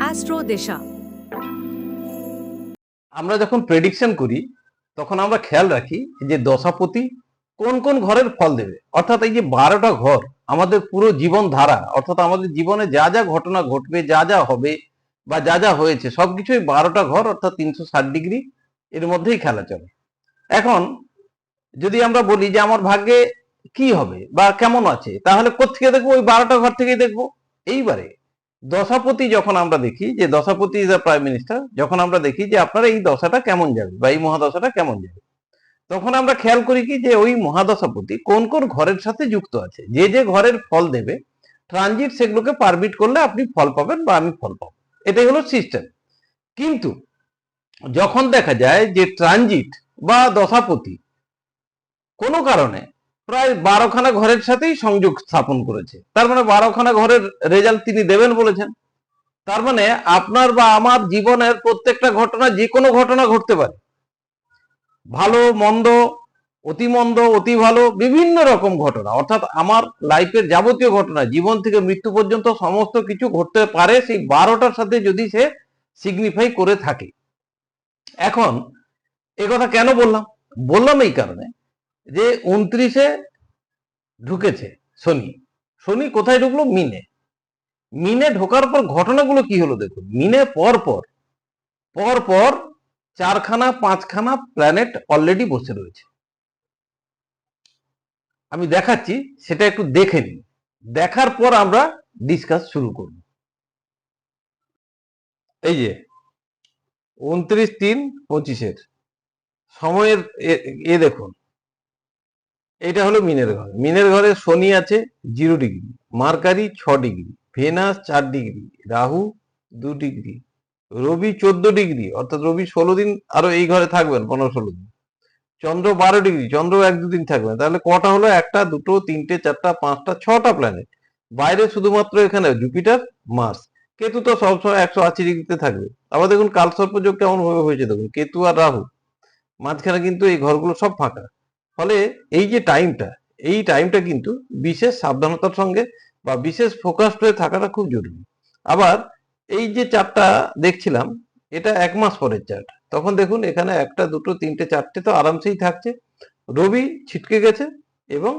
Astro দিশা আমরা যখন prediction করি, তখন আমরা খেয়াল রাখি যে দশাপতি কোন কোন ঘরের ফল দেবে। অর্থাৎ এই যে বারোটা ঘর, আমাদের পুরো জীবন ধারা অর্থাৎ আমাদের জীবনে যা যা ঘটনা ঘটবে, যা যা হবে বা যা যা হয়েছে, সবকিছুই বারোটা ঘর, অর্থাৎ তিনশো ষাট ডিগ্রি এর মধ্যেই খেলা চলে। এখন যদি আমরা বলি যে আমার ভাগ্যে কি হবে বা কেমন আছে, তাহলে কোথেকে দেখব? ওই বারোটা ঘর থেকেই দেখব। এইবারে দশাপতি যখন আমরা দেখি যে দশাপতি ইজ দ্য প্রাইম মিনিস্টার যখন আমরা দেখি যে আপনার এই দশাটা কেমন যাবে বা এই মহাদশাটা কেমন যাবে, তখন আমরা খেয়াল করি কি যে ওই মহাদশাপতি কোন কোন ঘরের সাথে যুক্ত আছে। যে যে ঘরের ফল দেবে ট্রানজিট সেগুলোকে পারমিট করলে আপনি ফল পাবেন বা আমি ফল পাবো। এটাই হলো সিস্টেম কিন্তু যখন দেখা যায় যে ট্রানজিট বা দশাপতি কোনো কারণে প্রায় বারোখানা ঘরের সাথেই সংযোগ স্থাপন করেছে। তার মানে বারোখানা ঘরের রেজাল্ট তিনি দেবেন বলেছেন। তার মানে আপনার বা আমার জীবনের প্রত্যেকটা ঘটনা যে কোনো ঘটনা ঘটতে পারে। ভালো, মন্দ অতি মন্দ অতি ভালো, বিভিন্ন রকম ঘটনা। অর্থাৎ আমার লাইফের যাবতীয় ঘটনা, জীবন থেকে মৃত্যু পর্যন্ত সমস্ত কিছু ঘটতে পারে সেই বারোটার সাথে যদি সে সিগনিফাই করে থাকে। এখন কথা কেন বললাম? বললাম এই কারণে যে উনত্রিশে ঢুকেছে শনি। শনি কোথায় ঢুকলো? মিনে। মিনে ঢোকার পর ঘটনাগুলো কি হলো দেখুন। মিনে পর পর পর পর চারখানা, পাঁচখানা প্ল্যানেট অলরেডি বসে রয়েছে। আমি দেখাচ্ছি, সেটা একটু দেখে নিন। দেখার পর আমরা ডিসকাস শুরু করব। এই যে, উনত্রিশ তিন পঁচিশের। সময়ের এ- এ দেখুন। এটা হলো মিনের ঘর। মিনের ঘরে শনি আছে, জিরো ডিগ্রি। মার্কারি ছ ডিগ্রি। ভেনাস চার ডিগ্রি। রাহু দু ডিগ্রি। রবি চোদ্দ ডিগ্রি। অর্থাৎ রবি ষোলো দিন আরও এই ঘরে থাকবেন, পনেরো ষোলো দিন। চন্দ্র বারো ডিগ্রি। চন্দ্র এক দুদিন থাকবেন তাহলে কটা হলো? একটা, দুটো, তিনটে, চারটা, পাঁচটা, ছটা প্ল্যানেট বাইরে শুধুমাত্র এখানে জুপিটার মার্স কেতু তো সবসময় একশো আশি ডিগ্রিতে থাকবে। আবার দেখুন কালসর্প যোগ কেমন ভাবে হয়েছে দেখুন। কেতু আর রাহু। মাঝখানে কিন্তু এই ঘরগুলো সব ফাঁকা। ফলে এই যে টাইমটা এই টাইমটা কিন্তু বিশেষ সাবধানতার সঙ্গে বা বিশেষ ফোকাসড হয়ে থাকাটা খুব জরুরি। আবার এই যে চারটা দেখছিলাম, এটা এক মাস পরের চার্ট তখন দেখুন এখানে একটা, দুটো, তিনটে, চারটে তো আরামসেই থাকছে। রবি ছিটকে গেছে এবং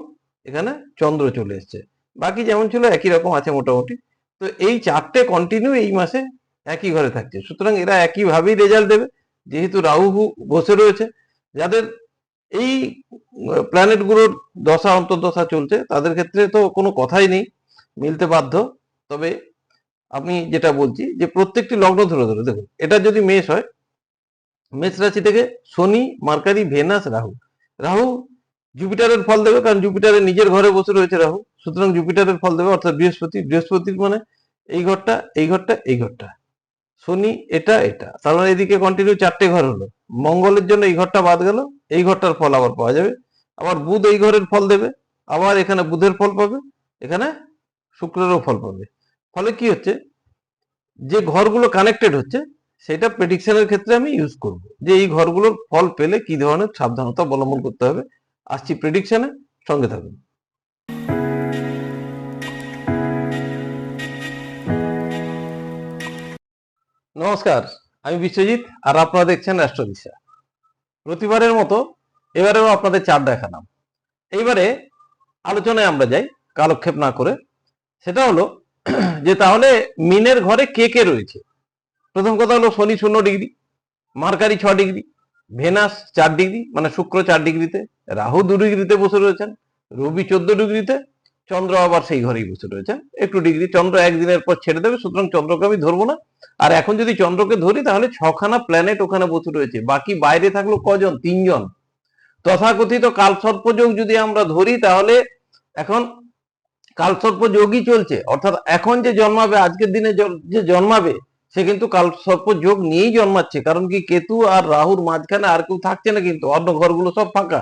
এখানে চন্দ্র চলে এসছে। বাকি যেমন ছিল একই রকম আছে মোটামুটি। তো এই চারটে কন্টিনিউ এই মাসে একই ঘরে থাকছে। সুতরাং এরা একইভাবেই রেজাল্ট দেবে। যেহেতু রাহু বসে রয়েছে, যাদের এই প্ল্যানেটগুলোর দশা, অন্তর্দশা চলছে। তাদের ক্ষেত্রে তো কোনো কথাই নেই, মিলতে বাধ্য। তবে আমি যেটা বলছি যে, প্রত্যেকটি লগ্ন ধরে ধরে দেখুন, এটা যদি মেষ হয়, মেষ রাশি থেকে শনি, মার্কারি, ভেনাস, রাহু। রাহু জুপিটারের ফল দেবে, কারণ জুপিটারের নিজের ঘরে বসে রয়েছে রাহু। সুতরাং জুপিটারের ফল দেবে, অর্থাৎ বৃহস্পতি। বৃহস্পতির মানে এই ঘরটা এই ঘরটা এই ঘরটা। শনি এটা এটা। তার মানে এদিকে কন্টিনিউ চারটে ঘর হলো। মঙ্গলের জন্য এই ঘরটা বাদ গেল, এই ঘরটার ফল আবার পাওয়া যাবে। আবার বুধ এই ঘরের ফল দেবে, আবার এখানে বুধের ফল পাবে, এখানে শুক্রেরও ফল পাবে। ফলে কি হচ্ছে? যে ঘরগুলো কানেক্টেড হচ্ছে, সেটা প্রেডিকশনের ক্ষেত্রে আমি ইউজ করব। যে এই ঘরগুলোর ফল পেলে কি ধরনের সাবধানতা অবলম্বন করতে হবে, আসছি প্রেডিকশনে সঙ্গে থাকুন। নমস্কার। আমি বিশ্বজিৎ আর আপনারা দেখছেন রাষ্ট্রদিশা প্রতিবারের মতো এবারেও আপনাদের চার দেখালাম। এইবারে আলোচনায় আমরা যাই, কালক্ষেপ না করে। সেটা হলো যে তাহলে মিনের ঘরে কে কে রয়েছে? প্রথম কথা হলো শনি শূন্য ডিগ্রি, মার্কারি ছ ডিগ্রি, ভেনাস চার ডিগ্রি মানে শুক্র চার ডিগ্রিতে, রাহু দু ডিগ্রিতে বসে রয়েছেন, রবি চোদ্দ ডিগ্রিতে চন্দ্র আবার সেই ঘরেই বসে রয়েছেন একটু ডিগ্রি, চন্দ্র একদিনের পর ছেড়ে দেবে, সুতরাং চন্দ্রকে আমি ধরবো না। আর এখন যদি চন্দ্রকে ধরি, তাহলে ছখানা প্ল্যানেট ওখানে বসে রয়েছে। বাকি বাইরে থাকল কজন? তিনজন। তথাকথিত কালসর্পযোগ যদি আমরা ধরি, তাহলে এখন কালসর্পযোগই চলছে। অর্থাৎ এখন যে জন্মাবে, আজকের দিনে যে জন্মাবে, সে কিন্তু কালসর্প যোগ নিয়েই জন্মাচ্ছে। কারণ কি, কেতু আর রাহুর মাঝখানে আর কেউ থাকছে না কিন্তু, অন্য ঘরগুলো সব ফাঁকা।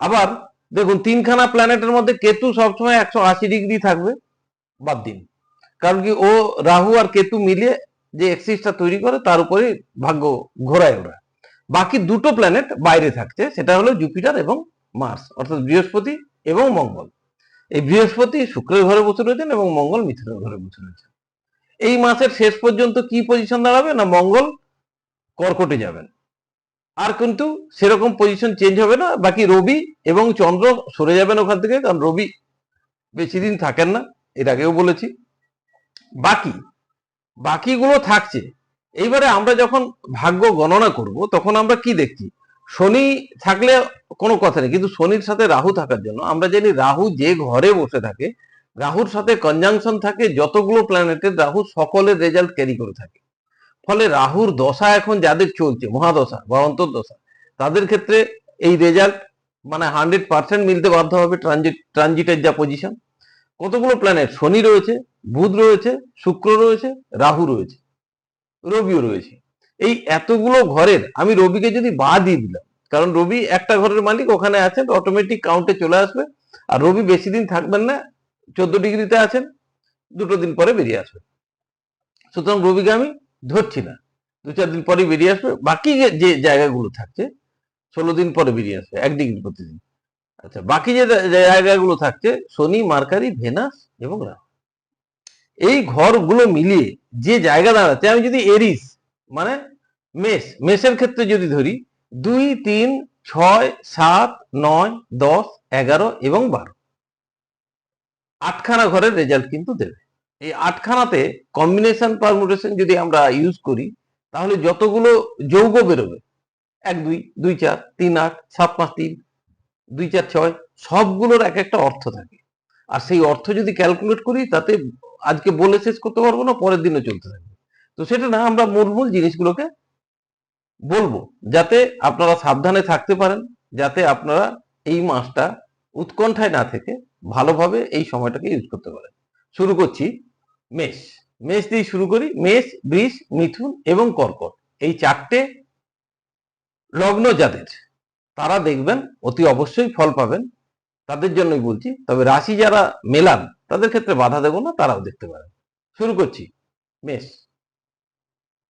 আবার দেখুন, তিনখানা প্ল্যানেটের মধ্যে কেতু সবসময় একশো আশি ডিগ্রি থাকবে, বাদ দিন। কারণ কি, ও রাহু আর কেতু মিলিয়ে যে এক্সিসটা তৈরি করে, তার উপরে ভাগ্য ঘোরায় ওরা। বাকি দুটো প্ল্যানেট বাইরে থাকছে, সেটা হলো জুপিটার এবং মার্স অর্থাৎ বৃহস্পতি এবং মঙ্গল। এই বৃহস্পতি শুক্রের ঘরে বসে রয়েছেন এবং মঙ্গল মিথুনের ঘরে বসে রয়েছেন। এই মাসের শেষ পর্যন্ত কি পজিশন দাঁড়াবে না মঙ্গল কর্কটে যাবেন? আর কিন্তু সেরকম পজিশন চেঞ্জ হবে না। বাকি রবি এবং চন্দ্র সরে যাবেন ওখান থেকে, কারণ রবি বেশি দিন থাকেন না, এর আগেও বলেছি। বাকি, বাকিগুলো থাকছে। এইবারে আমরা যখন ভাগ্য গণনা করব, তখন আমরা কি দেখছি? শনি থাকলে কোনো কথা নেই, কিন্তু শনির সাথে রাহু থাকার জন্য, আমরা জানি রাহু যে ঘরে বসে থাকে, রাহুর সাথে কনজাংশন থাকে, যতগুলো প্ল্যানেটের রাহু সকলের রেজাল্ট ক্যারি করে থাকে। ফলে রাহুর দশা এখন যাদের চলছে, মহাদশা বা অন্তর্দশা, তাদের ক্ষেত্রে এই রেজাল্ট মানে হান্ড্রেড পার্সেন্ট মিলতে বাধ্য হবে ট্রানজিট ট্রানজিটের যা পজিশন কতগুলো প্ল্যানেট শনি রয়েছে, বুধ রয়েছে, শুক্র রয়েছে, রাহু রয়েছে, রবিও রয়েছে। এই এতগুলো ঘরের আমি রবিকে যদি বা দিয়ে দিলাম, কারণ রবি একটা ঘরের মালিক, ওখানে আছেন অটোমেটিক কাউন্টে চলে আসবে, আর রবি বেশি দিন থাকবেন না, চোদ্দ ডিগ্রিতে আছেন, দুটো দিন পরে বেরিয়ে আসবে। সুতরাং রবিকে আমি ধরছি না। দু চার দিন পরে বেরিয়ে আসবে। বাকি যে- জায়গাগুলো থাকছে, ষোলো দিন পরে বেরিয়ে আসবে, এক ডিগ্রি প্রতিদিন? আচ্ছা বাকি যে জায়গাগুলো থাকছে, শনি, মার্কারি, ভেনাস এবং রাহু। এই ঘরগুলো মিলিয়ে যে জায়গা দাঁড়াচ্ছে, আমি যদি এরিস মানে মেষ, মেষের ক্ষেত্রে যদি ধরি, দুই, তিন, ছয়, সাত, নয়, দশ, এগারো এবং বারো। আটখানা ঘরের রেজাল্ট কিন্তু দেবে। এই আটখানাতে কম্বিনেশন পারমুটেশন যদি আমরা ইউজ করি, তাহলে যতগুলো যৌগ বেরোবে, এক, দুই দুই, চার, তিন, আট, সাত, পাঁচ, তিন, দুই, চার, ছয়, সবগুলোর এক একটা অর্থ থাকে। আর সেই অর্থ যদি ক্যালকুলেট করি, তাতে আজকে বলে শেষ করতে পারব না, পরের দিনও চলতে থাকবে। তো সেটা না আমরা মূল মূল জিনিসগুলোকে বলব, যাতে আপনারা সাবধানে থাকতে পারেন, যাতে আপনারা এই মাসটা উৎকণ্ঠায় না থেকে ভালোভাবে এই সময়টাকে ইউজ করতে পারেন। শুরু করছি। মেষ। মেষ দিয়ে শুরু করি, মেষ, বৃষ, মিথুন এবং কর্কট। এই চারটে লগ্ন যাদের, তারা দেখবেন অতি অবশ্যই ফল পাবেন। তাদের জন্যই বলছি, তবে রাশি যারা মেলান, তাদের ক্ষেত্রে বাধা দেবো না, তারাও দেখতে পারেন। শুরু করছি, মেষ।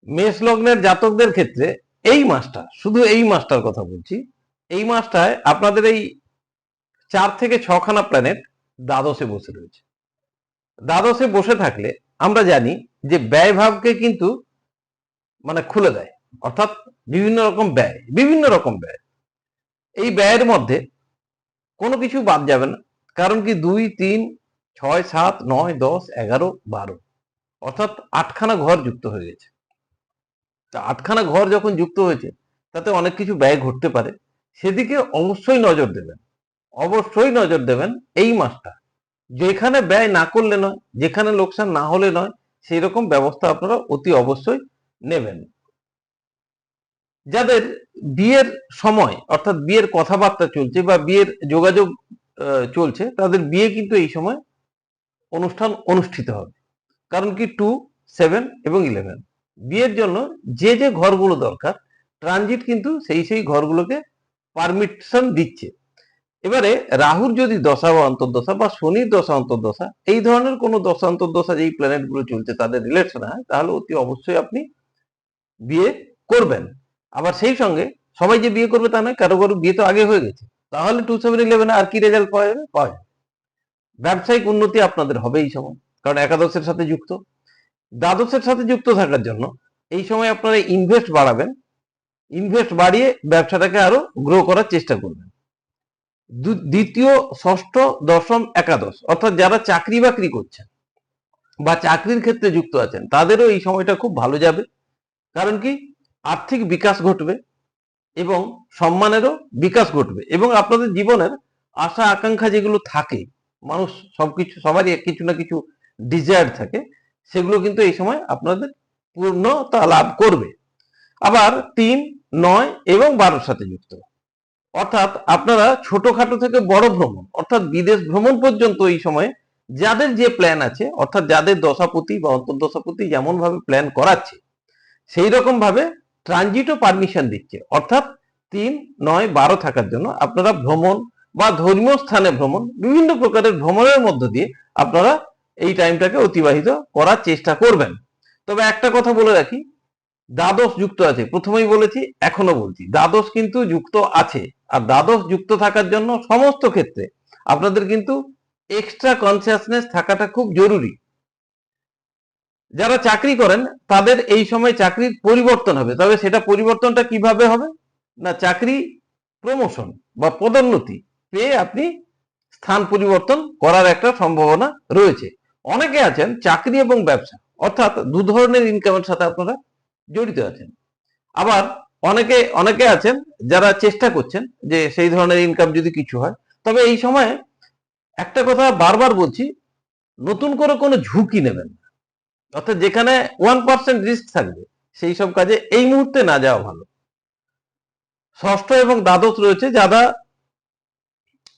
মেষ লগ্নের জাতকদের ক্ষেত্রে এই মাসটা, শুধু এই মাসটার কথা বলছি, এই মাসটায় আপনাদের এই চার থেকে ছখানা প্ল্যানেট দ্বাদশে বসে রয়েছে। দ্বাদশে বসে থাকলে আমরা জানি যে ব্যয় ভাবকে কিন্তু মানে খুলে দেয়। অর্থাৎ বিভিন্ন রকম ব্যয়, বিভিন্ন রকম ব্যয়। এই ব্যয়ের মধ্যে কোনো কিছু বাদ যাবে না, কারণ কি দুই, তিন, ছয়, সাত, নয়, দশ, এগারো, বারো। অর্থাৎ আটখানা ঘর যুক্ত হয়ে গেছে। তা আটখানা ঘর যখন যুক্ত হয়েছে, তাতে অনেক কিছু ব্যয় ঘটতে পারে। সেদিকে অবশ্যই নজর দেবেন। অবশ্যই নজর দেবেন এই মাসটা। যেখানে ব্যয় না করলে নয়, যেখানে লোকসান না হলে নয় সেই রকম ব্যবস্থা আপনারা অতি অবশ্যই নেবেন। যাদের বিয়ের সময়, অর্থাৎ বিয়ের কথাবার্তা চলছে বা বিয়ের যোগাযোগ চলছে, তাদের বিয়ে কিন্তু এই সময় অনুষ্ঠান অনুষ্ঠিত হবে। কারণ কি টু সেভেন এবং ইলেভেন বিয়ের জন্য যে যে ঘরগুলো দরকার ট্রানজিট কিন্তু সেই সেই ঘরগুলোকে পারমিশন দিচ্ছে। এবারে রাহুর যদি দশা বা অন্তর্দশা বা শনির দশা, অন্তর্দশা, এই ধরনের কোনো দশা, অন্তর্দশা যেই প্ল্যানেটগুলো চলছে তাদের রিলেশন হয়, তাহলে অতি অবশ্যই আপনি বিয়ে করবেন। আবার সেই সঙ্গে সবাই যে বিয়ে করবে তা নয়, কারও কারও বিয়ে তো আগে হয়ে গেছে। তাহলে টু সেভেন ইলেভেন আর কি রেজাল্ট পাওয়া যাবে? পাওয়া যাবে। ব্যবসায়িক উন্নতি আপনাদের হবে এই সময়, কারণ একাদশের সাথে যুক্ত। দ্বাদশের সাথে যুক্ত থাকার জন্য এই সময় আপনারা ইনভেস্ট বাড়াবেন। ইনভেস্ট বাড়িয়ে ব্যবসাটাকে আরও গ্রো করার চেষ্টা করবেন। দ্বিতীয়, ষষ্ঠ, দশম, একাদশ। অর্থাৎ যারা চাকরি বাকরি করছেন বা চাকরির ক্ষেত্রে যুক্ত আছেন, তাদেরও এই সময়টা খুব ভালো যাবে। কারণ কি? আর্থিক বিকাশ ঘটবে এবং সম্মানেরও বিকাশ ঘটবে এবং আপনাদের জীবনের আশা, আকাঙ্ক্ষা যেগুলো থাকে, মানুষ সবকিছু, সবারই কিছু না কিছু ডিজায়ার থাকে, সেগুলো কিন্তু এই সময় আপনাদের পূর্ণতা লাভ করবে। আবার তিন, নয় এবং বারোর সাথে যুক্ত। অর্থাৎ আপনারা ছোটখাটো থেকে বড় ভ্রমণ, অর্থাৎ বিদেশ ভ্রমণ পর্যন্ত এই সময়ে যাদের যে প্ল্যান আছে, অর্থাৎ যাদের দশাপতি বা অন্তর্দশাপতি যেমন ভাবে প্ল্যান করাচ্ছে সেই রকম ভাবে ট্রানজিটও পারমিশন দিচ্ছে। অর্থাৎ তিন, নয়, বারো থাকার জন্য আপনারা ভ্রমণ বা ধর্মীয় স্থানে ভ্রমণ, বিভিন্ন প্রকারের ভ্রমণের মধ্য দিয়ে আপনারা এই টাইমটাকে অতিবাহিত করার চেষ্টা করবেন। তবে একটা কথা বলে রাখি দ্বাদশ যুক্ত আছে। প্রথমেই বলেছি, এখনও বলছি, দ্বাদশ কিন্তু যুক্ত আছে। আর দ্বাদশ যুক্ত থাকার জন্য সমস্ত ক্ষেত্রে আপনাদের কিন্তু এক্সট্রা কনসিয়াসনেস থাকাটা খুব জরুরি। যারা চাকরি করেন, তাদের এই সময় চাকরির পরিবর্তন হবে। তবে সেটা পরিবর্তনটা কীভাবে হবে? না, চাকরি প্রমোশন বা পদোন্নতি পেয়ে আপনি স্থান পরিবর্তন করার একটা সম্ভাবনা রয়েছে। অনেকে আছেন চাকরি এবং ব্যবসা, অর্থাৎ দু ধরনের ইনকামের সাথে আপনারা জড়িত আছেন। আবার অনেকে অনেকে আছেন যারা চেষ্টা করছেন যে সেই ধরনের ইনকাম যদি কিছু হয়। তবে এই সময়ে একটা কথা বারবার বলছি, নতুন করে কোনো ঝুঁকি নেবেন না। অর্থাৎ যেখানে ওয়ান পার্সেন্ট রিস্ক থাকবে, সেই সব কাজে এই মুহূর্তে না যাওয়া ভালো। ষষ্ঠ এবং দ্বাদশ রয়েছে যারা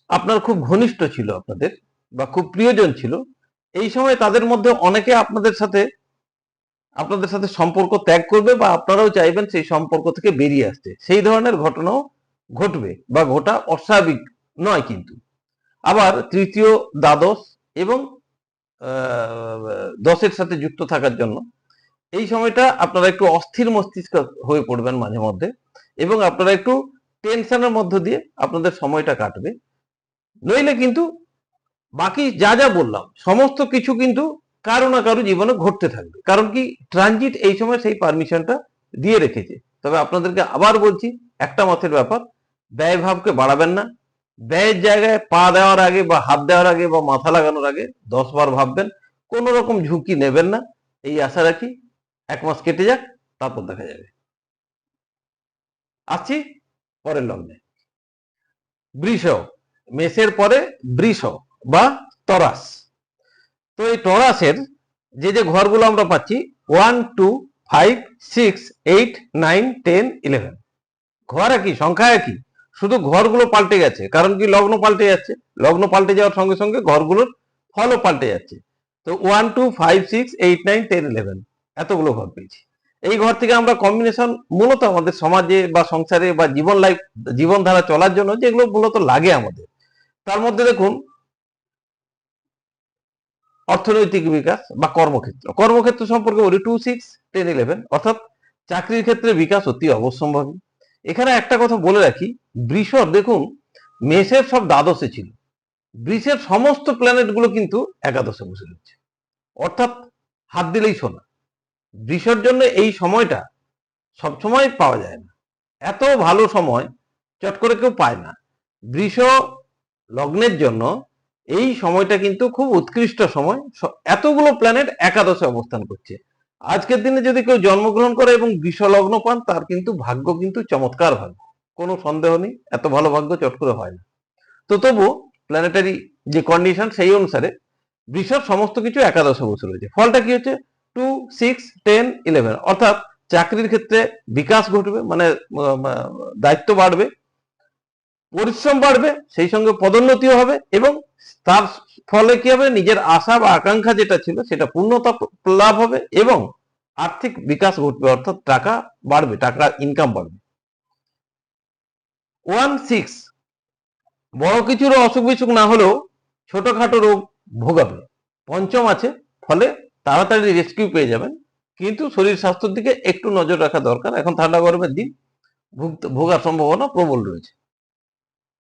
আপনার খুব ঘনিষ্ঠ ছিল আপনাদের বা খুব প্রিয়জন ছিল। এই সময় তাদের মধ্যে অনেকে আপনাদের সাথে আপনাদের সাথে সম্পর্ক ত্যাগ করবে বা আপনারাও চাইবেন সেই সম্পর্ক থেকে বেরিয়ে আসতে। সেই ধরনের ঘটনাও ঘটবে বা ঘটা অস্বাভাবিক নয় কিন্তু। আবার তৃতীয় দ্বাদশ এবং দশের সাথে যুক্ত থাকার জন্য এই সময়টা আপনারা একটু অস্থির মস্তিষ্ক হয়ে পড়বেন মাঝে মধ্যে এবং আপনারা একটু টেনশনের মধ্য দিয়ে আপনাদের সময়টা কাটবে। নইলে কিন্তু বাকি যা যা বললাম, সমস্ত কিছু কিন্তু কারও না কারও জীবনে ঘটতে থাকবে। কারণ কি? ট্রানজিট এই সময় সেই পারমিশনটা দিয়ে রেখেছে। তবে আপনাদেরকে আবার বলছি, একটা মতের ব্যাপার, ব্যয় ভাবকে বাড়াবেন না। ব্যয়ের জায়গায় পা দেওয়ার আগে বা হাত দেওয়ার আগে বা মাথা লাগানোর আগে দশ বার ভাববেন, কোন রকম ঝুঁকি নেবেন না। এই আশা রাখি, এক মাস কেটে যাক, তারপর দেখা যাবে। আসছি পরের লগ্নে। বৃষ, মেষের পরে বৃষ বা তরাস। তো এই টরাসের যে যে ঘরগুলো আমরা পাচ্ছি one two five six eight nine ten eleven ঘর একই, সংখ্যা একই। শুধু ঘরগুলো পাল্টে গেছে। কারণ কি? লগ্ন পাল্টে যাচ্ছে। লগ্ন পাল্টে যাওয়ার সঙ্গে সঙ্গে ঘরগুলোর ফলও পাল্টে যাচ্ছে। তো one two five six eight nine ten eleven এতগুলো ঘর পেয়েছি। এই ঘর থেকে আমরা কম্বিনেশন মূলত আমাদের সমাজে বা সংসারে বা জীবন লাইফ জীবনধারা চলার জন্য যেগুলো মূলত লাগে আমাদের। তার মধ্যে দেখুন অর্থনৈতিক বিকাশ বা কর্মক্ষেত্র। কর্মক্ষেত্র সম্পর্কে বলি টু সিক্স টেন ইলেভেন অর্থাৎ চাকরির ক্ষেত্রে বিকাশ অতি অবশ্যম্ভাবী। এখানে একটা কথা বলে রাখি বৃষর দেখুন, মেষের সব দ্বাদশে ছিল। বৃষের সমস্ত প্ল্যানেটগুলো কিন্তু একাদশে বসে রয়েছে। অর্থাৎ হাত দিলেই শোনা। বৃষর জন্য এই সময়টা সবসময় পাওয়া যায় না। এত ভালো সময় চট করে কেউ পায় না। বৃষ লগ্নের জন্য এই সময়টা কিন্তু খুব উৎকৃষ্ট সময়। এতগুলো প্ল্যানেট একাদশে অবস্থান করছে। আজকের দিনে যদি কেউ জন্মগ্রহণ করে এবং লগ্ন পান, তার কিন্তু ভাগ্য কিন্তু চমৎকার ভাগ্য। কোনো সন্দেহ নেই, এত ভালো ভাগ্য চট করে হয় না। তো তবু প্ল্যানেটারি যে কন্ডিশন সেই অনুসারে বৃষভ সমস্ত কিছু একাদশে বসে রয়েছে। ফলটা কি হচ্ছে? টু সিক্স টেন ইলেভেন অর্থাৎ চাকরির ক্ষেত্রে বিকাশ ঘটবে মানে দায়িত্ব বাড়বে। পরিশ্রম বাড়বে, সেই সঙ্গে পদোন্নতিও হবে এবং তার ফলে কি হবে? নিজের আশা বা আকাঙ্ক্ষা যেটা ছিল সেটা পূর্ণতা লাভ হবে এবং আর্থিক বিকাশ ঘটবে, অর্থাৎ টাকা বাড়বে, টাকা ইনকাম বাড়বে। ওয়ান সিক্স, বড় কিছুর অসুখ বিসুখ না হলেও ছোটখাটো রোগ ভোগাবে। পঞ্চম আছে, ফলে তাড়াতাড়ি রেস্কিউ পেয়ে যাবেন, কিন্তু শরীর স্বাস্থ্যের দিকে একটু নজর রাখা দরকার। এখন ঠান্ডা গরমের দিন ভুগ- ভোগার সম্ভাবনা প্রবল রয়েছে।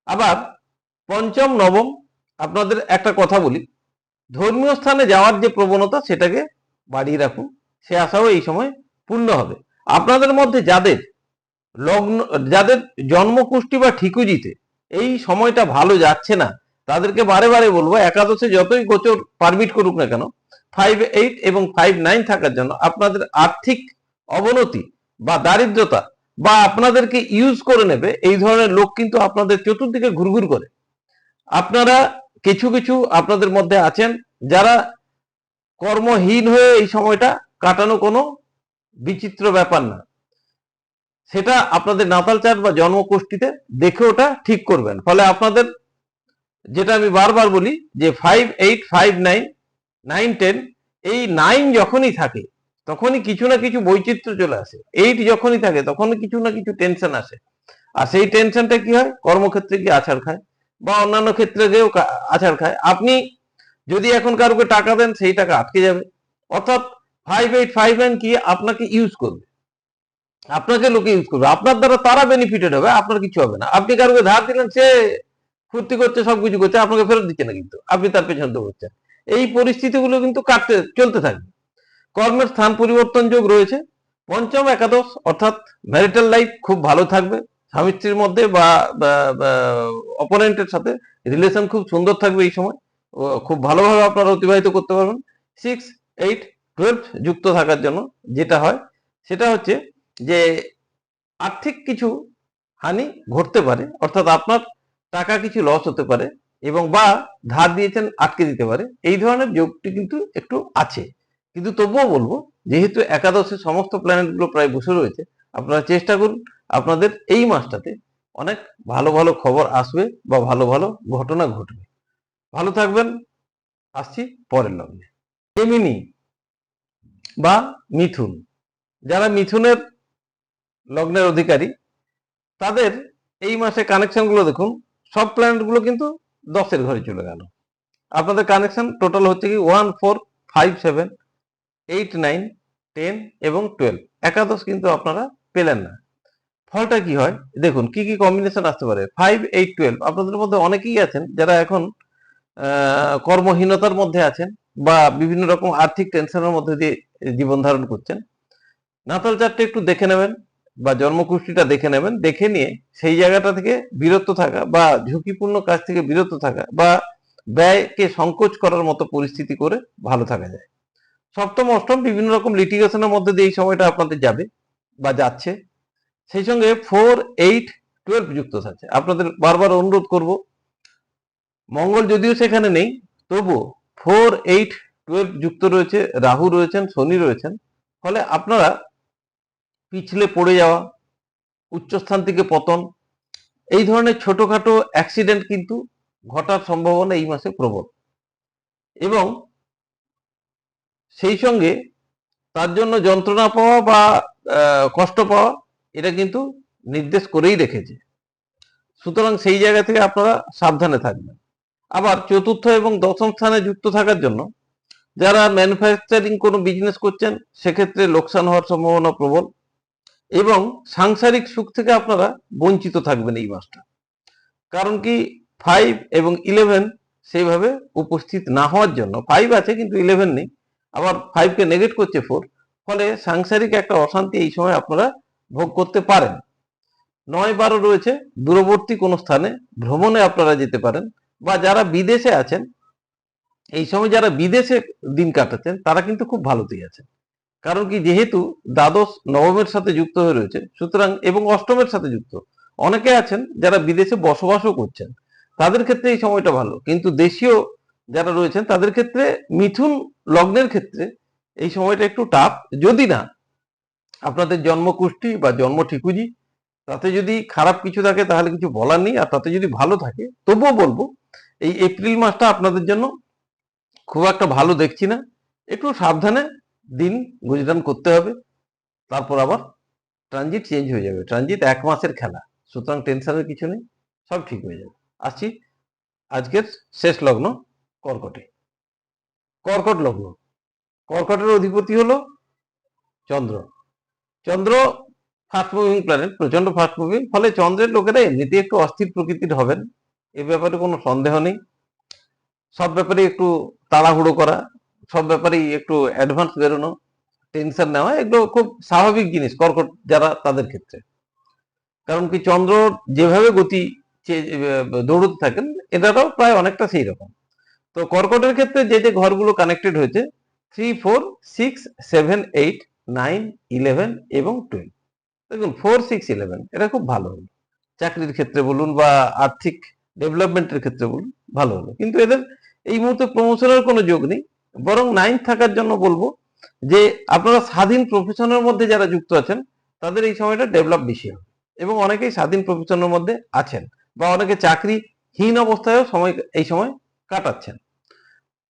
আবার পঞ্চম, নবম, আপনাদের একটা কথা বলি। ধর্মীয় স্থানে যাওয়ার যে প্রবণতা, সেটাকে বাড়িয়ে রাখুন। সে আশাও এই সময় পূর্ণ হবে। আপনাদের মধ্যে যাদের লগ্ন, যাদের জন্মকুষ্টি বা ঠিকুজিতে এই সময়টা ভালো যাচ্ছে না, তাদেরকে বারে বারে বলব, একাদশে যতই গোচর পারমিট করুক না কেন ফাইভ এইট এবং ফাইভ নাইন থাকার জন্য আপনাদের আর্থিক অবনতি বা দারিদ্রতা বা আপনাদেরকে ইউজ করে নেবে, এই ধরনের লোক কিন্তু আপনাদের চতুর্দিকে ঘুরঘুর করে। আপনারা কিছু কিছু আপনাদের মধ্যে আছেন যারা কর্মহীন হয়ে এই সময়টা কাটানো কোনো বিচিত্র ব্যাপার না। সেটা আপনাদের নাতাল চার্ট বা জন্মকোষ্ঠীতে দেখে ওটা ঠিক করবেন। ফলে আপনাদের যেটা আমি বারবার বলি যে five eight five nine nine ten এই নাইন যখনই থাকে তখনই কিছু না কিছু বৈচিত্র্য চলে আসে। এইট যখনই থাকে, তখনই কিছু না কিছু টেনশন আসে। আর সেই টেনশনটা কি হয়? কর্মক্ষেত্রে গিয়ে আছাড় খায় বা অন্যান্য ক্ষেত্রে গিয়েও আছাড় খায়। আপনি যদি এখন কারোকে টাকা দেন, সেই টাকা আটকে যাবে। অর্থাৎ ফাইভ এইট ফাইভ কি? আপনাকে ইউজ করবে। আপনাকে লোকে ইউজ করবে। আপনার দ্বারা তারা বেনিফিটেড হবে, আপনার কিছু হবে না। আপনি কারোকে ধার দিলেন, সে ফুর্তি করছে সবকিছু করছে, আপনাকে ফেরত দিচ্ছে না কিন্তু। আপনি তার পেছন দৌড়চ্ছেন এই পরিস্থিতিগুলো কিন্তু কাটতে, চলতে থাকবে কর্মের স্থান পরিবর্তন যোগ রয়েছে। পঞ্চম একাদশ, অর্থাৎ ম্যারিটাল লাইফ খুব ভালো থাকবে। স্বামী স্ত্রীর মধ্যে বা অপোনেন্টের সাথে রিলেশন খুব সুন্দর থাকবে এই সময়। খুব ভালোভাবে আপনারা অতিবাহিত করতে পারবেন। সিক্স এইট টুয়েলভ যুক্ত থাকার জন্য যেটা হয়, সেটা হচ্ছে যে আর্থিক কিছু হানি ঘটতে পারে, অর্থাৎ আপনার টাকা কিছু লস হতে পারে এবং বা ধার দিয়েছেন আটকে দিতে পারে। এই ধরনের যোগটি কিন্তু একটু আছে। কিন্তু তবুও বলব, যেহেতু একাদশে সমস্ত প্ল্যানেটগুলো প্রায় বসে রয়েছে, আপনারা চেষ্টা করুন আপনাদের এই মাসটাতে অনেক ভালো ভালো খবর আসবে বা ভালো ভালো ঘটনা ঘটবে। ভালো থাকবেন, আসছি পরের লগ্নে এমিনি বা মিথুন, যারা মিথুনের লগ্নের অধিকারী, তাদের এই মাসে কানেকশনগুলো দেখুন, সব প্ল্যানেটগুলো কিন্তু দশের ঘরে চলে গেল। আপনাদের কানেকশন টোটাল হচ্ছে কি one four five seven eight nine ten এবং টুয়েলভ একাদশ কিন্তু আপনারা পেলেন না। ফলটা কি হয়? দেখুন, কি কি কম্বিনেশন আসতে পারে? ফাইভ এইট টুয়েলভ আপনাদের মধ্যে অনেকেই আছেন যারা এখন কর্মহীনতার মধ্যে আছেন বা বিভিন্ন রকম আর্থিক টেনশনের মধ্যে দিয়ে জীবন ধারণ করছেন। নাতাল চারটে একটু দেখে নেবেন বা জন্মকুষ্ঠিটা দেখে নেবেন। দেখে নিয়ে সেই জায়গাটা থেকে বিরত থাকা বা ঝুঁকিপূর্ণ কাজ থেকে বিরত থাকা বা ব্যয়কে সংকোচ করার মতো পরিস্থিতি করে ভালো থাকা যায়। সপ্তম, অষ্টম বিভিন্ন রকম লিটিগেশনের মধ্যে দিয়ে এই সময়টা আপনাদের যাবে বা যাচ্ছে। সেই সঙ্গে ফোর এইট টুয়েলভ যুক্ত থাকছে। আপনাদের বারবার অনুরোধ করব, মঙ্গল যদিও সেখানে নেই, তবুও ফোর এইট টুয়েলভ যুক্ত রয়েছে, রাহু রয়েছেন, শনি রয়েছেন, ফলে আপনারা পিছলে পড়ে যাওয়া, উচ্চস্থান থেকে পতন, এই ধরনের ছোটখাটো অ্যাক্সিডেন্ট কিন্তু ঘটার সম্ভাবনা এই মাসে প্রবল। এবং সেই সঙ্গে তার জন্য যন্ত্রণা পাওয়া বা কষ্ট পাওয়া, এটা কিন্তু নির্দেশ করেই রেখেছে। সুতরাং সেই জায়গা থেকে আপনারা সাবধানে থাকবেন। আবার চতুর্থ এবং দশম স্থানে যুক্ত থাকার জন্য যারা ম্যানুফ্যাকচারিং কোনো বিজনেস করছেন, সেক্ষেত্রে লোকসান হওয়ার সম্ভাবনা প্রবল এবং সাংসারিক সুখ থেকে আপনারা বঞ্চিত থাকবেন এই মাসটা। কারণ কি ফাইভ এবং ইলেভেন সেইভাবে উপস্থিত না হওয়ার জন্য ফাইভ আছে কিন্তু ইলেভেন নেই। আবার ফাইভকে নেগেট করছে ফোর ফলে সাংসারিক একটা অশান্তি এই সময় আপনারা ভোগ করতে পারেন। নয় বারো রয়েছে, দূরবর্তী কোনো স্থানে ভ্রমণে আপনারা যেতে পারেন, বা যারা বিদেশে আছেন, এই সময় যারা বিদেশে দিন কাটাচ্ছেন, তারা কিন্তু খুব ভালোতেই আছেন। কারণ কি, যেহেতু দ্বাদশ, নবমের সাথে যুক্ত হয়ে রয়েছে, সুতরাং এবং অষ্টমের সাথে যুক্ত, অনেকে আছেন যারা বিদেশে বসবাসও করছেন, তাদের ক্ষেত্রে এই সময়টা ভালো। কিন্তু দেশীয় যারা রয়েছেন তাদের ক্ষেত্রে মিথুন লগ্নের ক্ষেত্রে এই সময়টা একটু টাফ যদি না, আপনাদের জন্মকুষ্ঠি বা জন্ম ঠিকুজি, তাতে যদি খারাপ কিছু থাকে তাহলে কিছু বলার নেই, আর তাতে যদি ভালো থাকে, তবুও বলব, এই এপ্রিল মাসটা আপনাদের জন্য খুব একটা ভালো দেখছি না। একটু সাবধানে দিন গুজরান করতে হবে, তারপর আবার ট্রানজিট চেঞ্জ হয়ে যাবে। ট্রানজিট এক মাসের খেলা, সুতরাং টেনশনের কিছু নেই, সব ঠিক হয়ে যাবে। আসছি, আজকের শেষ লগ্ন। কর্কটে। কর্কট লগ্ন। কর্কটের অধিপতি হলো Chandra. Chandra fast moving planet প্রচণ্ড ফাস্ট মুভিং ফলে চন্দ্রের লোকেরা এমনিতে একটু অস্থির প্রকৃতির হবেন। এ ব্যাপারে কোনো সন্দেহ নেই। সব ব্যাপারে একটু তাড়াহুড়ো করা, সব ব্যাপারেই একটু অ্যাডভান্স বেরোনো টেনশন নেওয়া, এগুলো খুব স্বাভাবিক জিনিস কর্কট যারা তাদের ক্ষেত্রে। কারণ কি চন্দ্র যেভাবে গতি দৌড়তে থাকেন এটাও প্রায় অনেকটা সেই রকম তো কর্কটের ক্ষেত্রে যে যে ঘরগুলো কানেক্টেড হয়েছে three four six seven eight nine eleven এবং টুয়েলভ দেখুন ফোর সিক্স ইলেভেন এটা খুব ভালো হলো। চাকরির ক্ষেত্রে বলুন বা আর্থিক ডেভেলপমেন্টের ক্ষেত্রে বলুন, ভালো হলো। কিন্তু এদের এই মুহূর্তে প্রমোশনের কোনো যোগ নেই। বরং নাইন থাকার জন্য বলব যে, আপনারা স্বাধীন প্রফেশনের মধ্যে যারা যুক্ত আছেন, তাদের এই সময়টা ডেভেলপ বেশি হবে। এবং অনেকেই স্বাধীন প্রফেশনের মধ্যে আছেন। বা অনেকে চাকরিহীন অবস্থায়ও সময়, এই সময় কাটাচ্ছেন।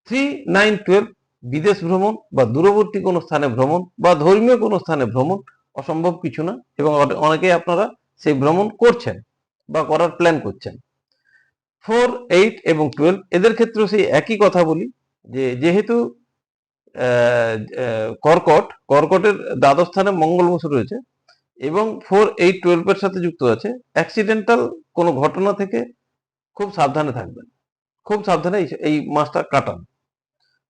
থ্রি, নাইন, টুয়েলভ বিদেশ ভ্রমণ বা দূরবর্তী কোনো স্থানে ভ্রমণ বা ধর্মীয় কোনো স্থানে ভ্রমণ অসম্ভব কিছু না এবং অনে- অনেকেই আপনারা সেই ভ্রমণ করছেন বা করার প্ল্যান করছেন। ফোর, এইট এবং টুয়েলভ এদের ক্ষেত্রেও সেই একই কথা বলি যে যেহেতু কর্কট, কর্কটের দ্বাদশ স্থানে মঙ্গল বসে রয়েছে এবং ফোর, এইট, টুয়েলভের সাথে যুক্ত আছে অ্যাক্সিডেন্টাল কোনো ঘটনা থেকে খুব সাবধানে থাকবেন। খুব সাবধানে এই- মাসটা কাটান।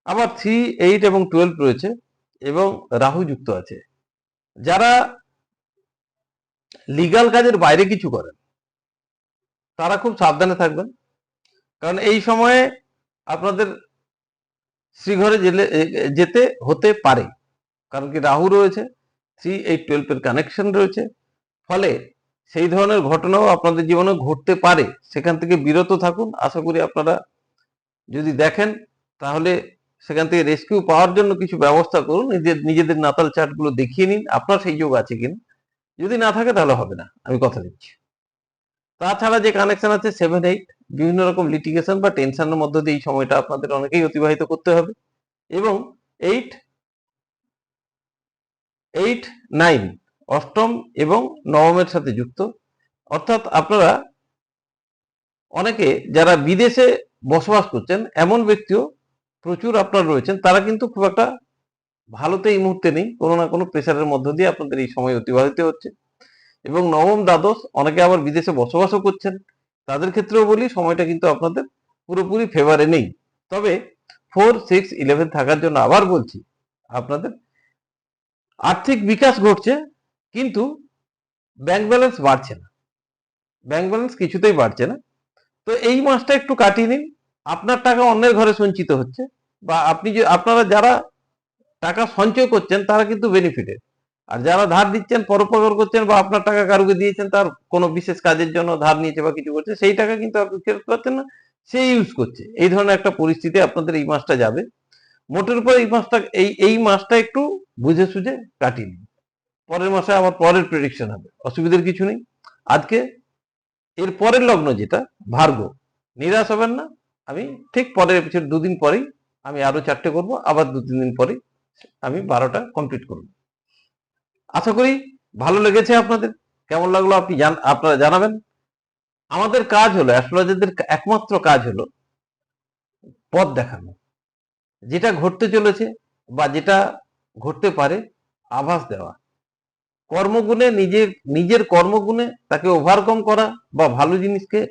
আবার থ্রি এইট এবং টুয়েলভ রয়েছে এবং রাহু যুক্ত আছে। যারা লিগাল কাজের বাইরে কিছু করেন, তারা খুব সাবধানে থাকবেন। কারণ এই সময়ে আপনাদের শ্রীঘরে যেতে হতে পারে। কারণ কি রাহু রয়েছে থ্রি এইট টুয়েলভের কানেকশন রয়েছে। ফলে সেই ধরনের ঘটনাও আপনাদের জীবনে ঘটতে পারে। সেখান থেকে বিরত থাকুন। আশা করি আপনারা যদি দেখেন, তাহলে সেখান থেকে রেস্কিউ পাওয়ার জন্য কিছু ব্যবস্থা করুন। নিজের, নিজেদের নাতাল চার্টগুলো দেখিয়ে নিন। আপনার সেই যোগ আছে কিনা? যদি না থাকে, তাহলে হবে না। আমি কথা দিচ্ছি। তাছাড়া যে কানেকশন আছে সেভেন এইট বিভিন্ন রকম লিটিগেশন বা টেনশনের মধ্য দিয়ে এই সময়টা আপনাদের অনেকেই অতিবাহিত করতে হবে। এবং এইট এইট নাইন অষ্টম এবং নবমের সাথে যুক্ত। অর্থাৎ আপনারা অনেকে যারা বিদেশে বসবাস করছেন, এমন ব্যক্তিও প্রচুর আপনার রয়েছেন। তারা কিন্তু খুব একটা ভালোতে এই মুহূর্তে নেই। কোনো না কোনো প্রেশারের মধ্য দিয়ে আপনাদের এই সময় অতিবাহিত হচ্ছে। এবং নবম দ্বাদশ, অনেকে আবার বিদেশে বসবাসও করছেন। তাদের ক্ষেত্রেও বলি, সময়টা কিন্তু আপনাদের পুরোপুরি ফেভারে নেই। তবে ফোর সিক্স ইলেভেন থাকার জন্য আবার বলছি, আপনাদের আর্থিক বিকাশ ঘটছে। কিন্তু ব্যাংক ব্যালেন্স বাড়ছে না। ব্যাংক ব্যালেন্স কিছুতেই বাড়ছে না। তো এই মাসটা একটু কাটিয়ে নিন। আপনার টাকা অন্যের ঘরে সঞ্চিত হচ্ছে বা আপনি যে, আপনারা যারা টাকা সঞ্চয় করছেন, তারা কিন্তু বেনিফিটেড আর যারা ধার দিচ্ছেন, পরোপকার করছেন বা আপনার টাকা কারুকে দিয়েছেন, তার কোনো বিশেষ কাজের জন্য ধার নিয়েছে বা কিছু করছে, সেই টাকা কিন্তু আপনি ফেরত পাচ্ছেন না, সে ইউজ করছে। এই ধরনের একটা পরিস্থিতি আপনাদের এই মাসটা যাবে। মোটের উপর এই মাসটা, এই এই মাসটা একটু বুঝে সুঝে কাটিয়ে নিন। পরের মাসে আবার পরের প্রেডিকশন হবে। অসুবিধার কিছু নেই। আজকে এর পরের লগ্ন যেটা ভার্গ নিরাশ হবেন না। আমি ঠিক পরের এপিসোড দুদিন পরেই আমি আরও চারটে করব, আবার দু, তিন দিন পরেই আমি বারোটা কমপ্লিট করব। আশা করি ভালো লেগেছে আপনাদের। কেমন লাগল আপনি আপনারা জানাবেন। আমাদের কাজ হলো অ্যাস্ট্রোলজারদের একমাত্র কাজ হলো পথ দেখানো। যেটা ঘটতে চলেছে বা যেটা ঘটতে পারে, আভাস দেওয়া। কর্মগুণে, নিজের নিজের কর্মগুণে তাকে ওভারকম করা বা ভালো জিনিসকে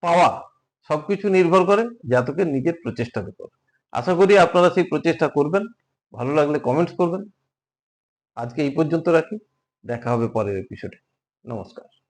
পাওয়া, সবকিছু নির্ভর করে জাতকের নিজের প্রচেষ্টার উপর। আশা করি আপনারা সেই প্রচেষ্টা করবেন। ভালো লাগলে কমেন্টস করবেন। আজকে এই পর্যন্ত রাখি। দেখা হবে পরের এপিসোডে নমস্কার।